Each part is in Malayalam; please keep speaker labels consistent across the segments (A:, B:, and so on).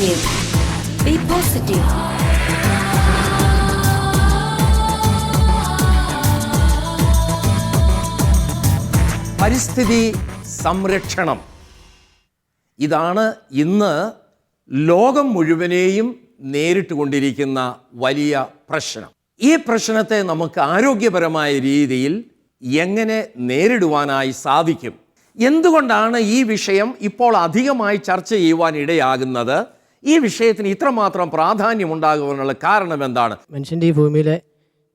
A: Negative Be positive.
B: പരിസ്ഥിതി സംരക്ഷണം. ഇതാണ് ഇന്ന് ലോകം മുഴുവനെയും നേരിട്ട് കൊണ്ടിരിക്കുന്ന വലിയ പ്രശ്നം. ഈ പ്രശ്നത്തെ നമുക്ക് ആരോഗ്യപരമായ രീതിയിൽ എങ്ങനെ നേരിടുവാനായി സാധിക്കും? എന്തുകൊണ്ടാണ് ഈ വിഷയം ഇപ്പോൾ അധികമായി ചർച്ച ചെയ്യുവാൻ ഇടയാകുന്നത് ഈ വിഷയത്തിന് ഇത്രമാത്രം പ്രാധാന്യം ഉണ്ടാകുവാനുള്ള കാരണം എന്താണ്?
C: മനുഷ്യന്റെ ഈ ഭൂമിയിലെ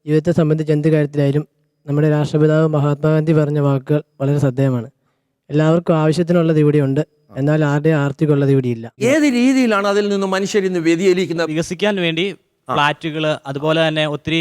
C: ജീവിതത്തെ സംബന്ധിച്ച് എന്ത് കാര്യത്തിലായാലും നമ്മുടെ രാഷ്ട്രപിതാവ് മഹാത്മാഗാന്ധി പറഞ്ഞ വാക്കുകൾ വളരെ ശ്രദ്ധേയമാണ്. എല്ലാവർക്കും ആവശ്യത്തിനുള്ളത് ഇവിടെയുണ്ട് എന്നാൽ ആരുടെയും ആർത്തിക്കുള്ളത് ഇവിടെയില്ല
B: ഏത് രീതിയിലാണ് അതിൽ നിന്ന് മനുഷ്യരിന്ന് വ്യതിചലിക്കുന്നത്?
D: വികസിക്കാൻ വേണ്ടി ഫ്ലാറ്റുകൾ അതുപോലെ തന്നെ ഒത്തിരി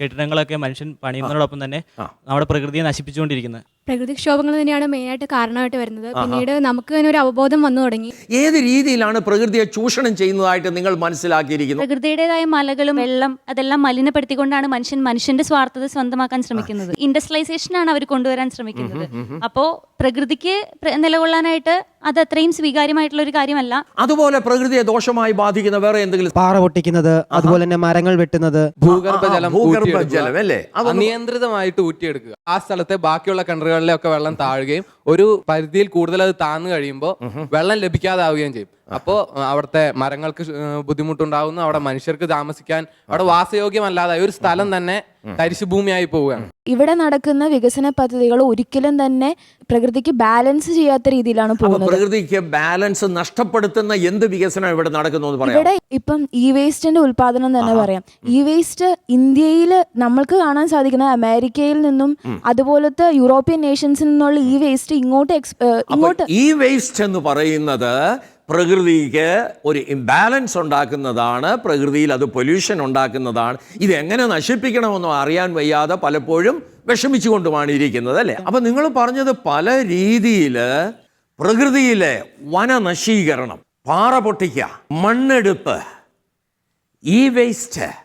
D: കെട്ടിടങ്ങളൊക്കെ മനുഷ്യൻ പണിയുന്നതോടൊപ്പം തന്നെ നമ്മുടെ പ്രകൃതിയെ നശിപ്പിച്ചുകൊണ്ടിരിക്കുന്നത്.
E: പ്രകൃതിക്ഷോഭങ്ങൾ തന്നെയാണ് മെയിനായിട്ട് കാരണമായിട്ട് വരുന്നത്. പിന്നീട് നമുക്ക് തന്നെ ഒരു അവബോധം വന്നു തുടങ്ങി.
B: ഏത് രീതിയിലാണ് പ്രകൃതിയെ ചൂഷണം ചെയ്യുന്നതായിട്ട് നിങ്ങൾ മനസ്സിലാക്കിയിരിക്കുന്നത്?
F: പ്രകൃതിയുടേതായ മലകളും വെള്ളം അതെല്ലാം മലിനപ്പെടുത്തിക്കൊണ്ടാണ് മനുഷ്യൻ മനുഷ്യന്റെ സ്വാർത്ഥത സ്വന്തമാക്കാൻ ശ്രമിക്കുന്നത്. ഇൻഡസ്ട്രിയലൈസേഷൻ ആണ് അവർ കൊണ്ടുവരാൻ ശ്രമിക്കുന്നത്. അപ്പോ പ്രകൃതിക്ക് പ്ര- നിലകൊള്ളാനായിട്ട് അത് അത്രയും സ്വീകാര്യമായിട്ടുള്ള ഒരു കാര്യമല്ല.
B: അതുപോലെ പ്രകൃതിയെ ദോഷമായി ബാധിക്കുന്ന വേറെ എന്തെങ്കിലും
G: പാറ പൊട്ടിക്കുന്നത് അതുപോലെ തന്നെ മരങ്ങൾ വെട്ടുന്നത്.
H: ഭൂഗർഭജലം
B: ഭൂഗർഭജലം അല്ലേ? അതൊന്ന്
H: അനിയന്ത്രിതമായിട്ട് ഊറ്റിയെടുക്കുക. ആ സ്ഥലത്തെ ബാക്കിയുള്ള കിണറുകളിലെ ഒക്കെ വെള്ളം താഴുകയും ഒരു പരിധിയിൽ കൂടുതൽ അത് താന്നു കഴിയുമ്പോൾ വെള്ളം ലഭിക്കാതാവുകയും ചെയ്യും. അപ്പോൾ അവിടുത്തെ മരങ്ങൾക്ക് ബുദ്ധിമുട്ടുണ്ടാവുന്നു. ബുദ്ധിമുട്ടുണ്ടാകുന്നു അവിടെ മനുഷ്യർക്ക് താമസിക്കാൻ അവിടെ വാസയോഗ്യമല്ലാതെ ഒരു സ്ഥലം തന്നെ തരിശുഭൂമിയായി പോവുകയാണ്.
I: ഇവിടെ നടക്കുന്ന വികസന പദ്ധതികൾ ഒരിക്കലും തന്നെ പ്രകൃതിക്ക് ബാലൻസ് ചെയ്യാത്ത രീതിയിലാണ് പോകുന്നത്.
B: പ്രകൃതിക്ക് ബാലൻസ് നഷ്ടപ്പെടുത്തുന്ന എന്ത് വികസനം ഇവിടെ നടക്കുന്നു എന്ന് പറയാം
I: ഇവിടെ ഇപ്പം ഇ വേസ്റ്റിന്റെ ഉത്പാദനം തന്നെ പറയാം. ഇ വേസ്റ്റ് ഇന്ത്യയിൽ നമ്മൾക്ക് കാണാൻ സാധിക്കുന്നത് അമേരിക്കയിൽ നിന്നും അതുപോലത്തെ യൂറോപ്യൻ നേഷൻസിൽ നിന്നുള്ള ഇ വേസ്റ്റ് ഇങ്ങോട്ട് ഇങ്ങോട്ട്
B: ഇ വേസ്റ്റ് എന്ന് പറയുന്നത് പ്രകൃതിക്ക് ഒരു ഇംബാലൻസ് ഉണ്ടാക്കുന്നതാണ് പ്രകൃതിയിൽ അത് പൊല്യൂഷൻ ഉണ്ടാക്കുന്നതാണ്. ഇതെങ്ങനെ നശിപ്പിക്കണമെന്നോ അറിയാൻ വയ്യാതെ പലപ്പോഴും വിഷമിച്ചുകൊണ്ടുമാണ് ഇരിക്കുന്നത് അല്ലേ? അപ്പം നിങ്ങൾ പറഞ്ഞത് പല രീതിയിൽ പ്രകൃതിയിലെ വനനശീകരണം പാറ പൊട്ടിക്കുക മണ്ണെടുപ്പ് ഈ വേസ്റ്റ്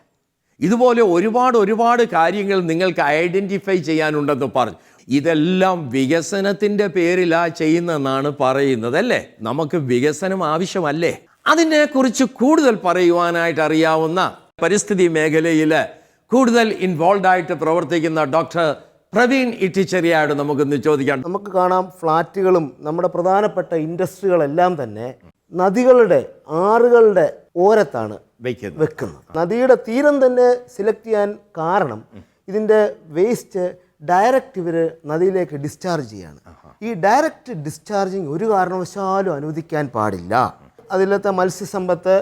B: ഇതുപോലെ ഒരുപാട് ഒരുപാട് കാര്യങ്ങൾ നിങ്ങൾക്ക് ഐഡന്റിഫൈ ചെയ്യാനുണ്ടെന്ന് പറഞ്ഞു. ഇതെല്ലാം വികസനത്തിന്റെ പേരിലാ ചെയ്യുന്നതെന്നാണ് പറയുന്നത് അല്ലേ? നമുക്ക് വികസനം ആവശ്യമല്ലേ? അതിനെക്കുറിച്ച് കൂടുതൽ പറയുവാനായിട്ട് അറിയാവുന്ന പരിസ്ഥിതി മേഖലയിൽ കൂടുതൽ ഇൻവോൾവ് ആയിട്ട് പ്രവർത്തിക്കുന്ന ഡോക്ടർ പ്രവീൺ ഇട്ടിച്ചെറിയായോട് നമുക്കൊന്ന് ചോദിക്കാം.
J: നമുക്ക് കാണാം ഫ്ലാറ്റുകളും നമ്മുടെ പ്രധാനപ്പെട്ട ഇൻഡസ്ട്രികളെല്ലാം തന്നെ നദികളുടെ ആറുകളുടെ ഓരത്താണ്.
B: വയ്ക്കുന്നത്
J: വെക്കുന്നത്. നദിയുടെ തീരം തന്നെ സെലക്ട് ചെയ്യാൻ കാരണം ഇതിന്റെ വേസ്റ്റ് ഡയറക്റ്റ് ഇവർ നദിയിലേക്ക് ഡിസ്ചാർജ് ചെയ്യാണ്. ഈ ഡയറക്റ്റ് ഡിസ്ചാർജിങ് ഒരു കാരണവശാലും അനുവദിക്കാൻ പാടില്ല. അതിലത്തെ മത്സ്യസമ്പത്ത്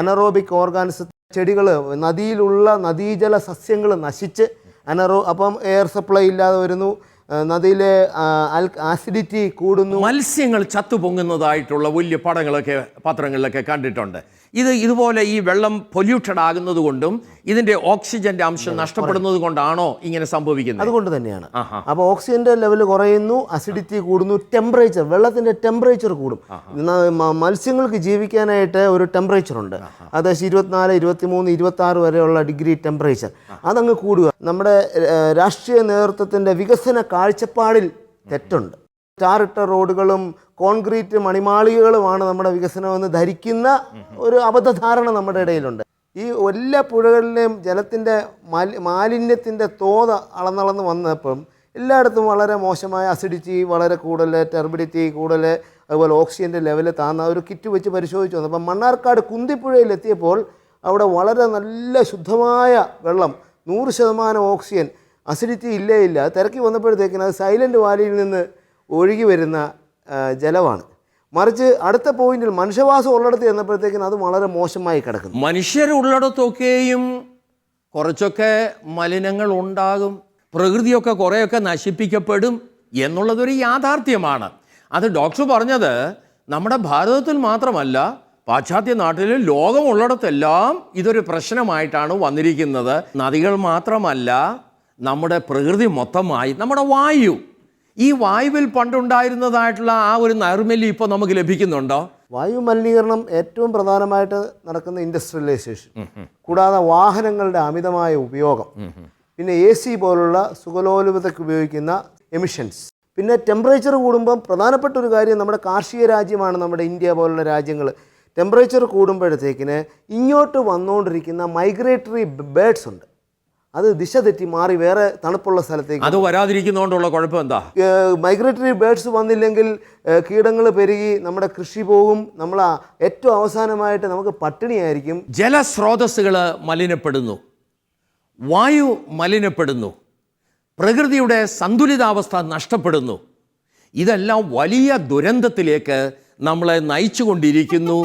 J: അനറോബിക് ഓർഗാനിസം ചെടികൾ നദിയിലുള്ള നദീജല സസ്യങ്ങൾ നശിച്ച് അനറോ അപ്പം എയർ സപ്ലൈ ഇല്ലാതെ വരുന്നു. നദിയിലെ ആസിഡിറ്റി കൂടുന്നു.
B: മത്സ്യങ്ങൾ ചത്തു പൊങ്ങുന്നതായിട്ടുള്ള വലിയ പടങ്ങളൊക്കെ പത്രങ്ങളിലൊക്കെ കണ്ടിട്ടുണ്ട്. ഇത് ഇതുപോലെ ഈ വെള്ളം പൊല്യൂട്ടഡ് ആകുന്നത് കൊണ്ടും ഇതിന്റെ ഓക്സിജന്റെ അംശം നഷ്ടപ്പെടുന്നത് കൊണ്ടാണോ ഇങ്ങനെ സംഭവിക്കുന്നത്?
J: അതുകൊണ്ട് തന്നെയാണ്. അപ്പോൾ ഓക്സിജന്റെ ലെവൽ കുറയുന്നു അസിഡിറ്റി കൂടുന്നു ടെമ്പറേച്ചർ വെള്ളത്തിന്റെ ടെമ്പറേച്ചർ കൂടും. മത്സ്യങ്ങൾക്ക് ജീവിക്കാനായിട്ട് ഒരു ടെമ്പറേച്ചർ ഉണ്ട്. ഏകദേശം ഇരുപത്തിനാല് ഇരുപത്തി മൂന്ന് ഇരുപത്തി ആറ് വരെയുള്ള ഡിഗ്രി ടെമ്പറേച്ചർ അതങ്ങ് കൂടുക. നമ്മുടെ രാഷ്ട്രീയ നേതൃത്വത്തിന്റെ വികസന കാഴ്ചപ്പാടിൽ തെറ്റുണ്ട്. ടാറിട്ട റോഡുകളും കോൺക്രീറ്റ് മണിമാളികകളുമാണ് നമ്മുടെ വികസനമെന്ന് ധരിക്കുന്ന ഒരു അബദ്ധധാരണ നമ്മുടെ ഇടയിലുണ്ട്. ഈ എല്ലാ പുഴകളിലെയും ജലത്തിന്റെ മാലി മാലിന്യത്തിന്റെ തോത് അളന്നളന്ന് വന്നപ്പം എല്ലായിടത്തും വളരെ മോശമായ അസിഡിറ്റി വളരെ കൂടുതൽ ടെർബിഡിറ്റി കൂടുതൽ അതുപോലെ ഓക്സിജന്റെ ലെവൽ താന്ന ഒരു കിറ്റ് വെച്ച് പരിശോധിച്ചു വന്നു അപ്പം മണ്ണാർക്കാട് കുന്തിപ്പുഴയിൽ എത്തിയപ്പോൾ അവിടെ വളരെ നല്ല ശുദ്ധമായ വെള്ളം നൂറ് ശതമാനം ഓക്സിജൻ അസിഡിറ്റി ഇല്ലേ ഇല്ല തിരക്കി വന്നപ്പോഴത്തേക്കിന് അത് സൈലന്റ് വാലിയിൽ നിന്ന് ഒഴുകി വരുന്ന ജലമാണ്. മറിച്ച് അടുത്ത പോയിന്റിൽ മനുഷ്യവാസം ഉള്ളിടത്ത് ചെന്നപ്പോഴത്തേക്കും അത് വളരെ മോശമായി കിടക്കുന്നു.
B: മനുഷ്യരുള്ളിടത്തൊക്കെയും കുറച്ചൊക്കെ മലിനങ്ങൾ ഉണ്ടാകും പ്രകൃതിയൊക്കെ കുറേയൊക്കെ നശിപ്പിക്കപ്പെടും എന്നുള്ളതൊരു യാഥാർത്ഥ്യമാണ്. അത് ഡോക്ടർ പറഞ്ഞത് നമ്മുടെ ഭാരതത്തിൽ മാത്രമല്ല പാശ്ചാത്യ നാട്ടിലും ലോകമുള്ളിടത്തെല്ലാം ഇതൊരു പ്രശ്നമായിട്ടാണ് വന്നിരിക്കുന്നത്. നദികൾ മാത്രമല്ല നമ്മുടെ പ്രകൃതി മൊത്തമായി നമ്മുടെ വായു ഈ വായുവിൽ പണ്ടുണ്ടായിരുന്നതായിട്ടുള്ള ആ ഒരു നൈർമല്യം ഇപ്പോൾ നമുക്ക് ലഭിക്കുന്നുണ്ടോ?
J: വായു മലിനീകരണം ഏറ്റവും പ്രധാനമായിട്ട് നടക്കുന്ന ഇൻഡസ്ട്രിയലൈസേഷൻ കൂടാതെ വാഹനങ്ങളുടെ അമിതമായ ഉപയോഗം. പിന്നെ എ സി പോലുള്ള സുഖലോലുപതയ്ക്ക് ഉപയോഗിക്കുന്ന എമിഷൻസ് പിന്നെ ടെമ്പറേച്ചർ കൂടുമ്പം പ്രധാനപ്പെട്ട ഒരു കാര്യം നമ്മുടെ കാർഷിക രാജ്യമാണ് നമ്മുടെ ഇന്ത്യ പോലുള്ള രാജ്യങ്ങൾ. ടെമ്പറേച്ചർ കൂടുമ്പോഴത്തേക്കിന് ഇങ്ങോട്ട് വന്നുകൊണ്ടിരിക്കുന്ന മൈഗ്രേറ്ററി ബേഡ്സ് ഉണ്ട്. അത് ദിശ തെറ്റി മാറി വേറെ തണുപ്പുള്ള സ്ഥലത്തേക്ക്.
B: അത് വരാതിരിക്കുന്നതുകൊണ്ടുള്ള കുഴപ്പം എന്താ
J: മൈഗ്രേറ്ററി ബേർഡ്സ് വന്നില്ലെങ്കിൽ കീടങ്ങൾ പെരുകി നമ്മുടെ കൃഷി പോകും. നമ്മൾ ഏറ്റവും അവസാനമായിട്ട് നമുക്ക് പട്ടിണിയായിരിക്കും.
B: ജലസ്രോതസ്സുകൾ മലിനപ്പെടുന്നു. വായു മലിനപ്പെടുന്നു. പ്രകൃതിയുടെ സന്തുലിതാവസ്ഥ നഷ്ടപ്പെടുന്നു. ഇതെല്ലാം വലിയ ദുരന്തത്തിലേക്ക് നമ്മളെ നയിച്ചുകൊണ്ടിരിക്കുന്നു.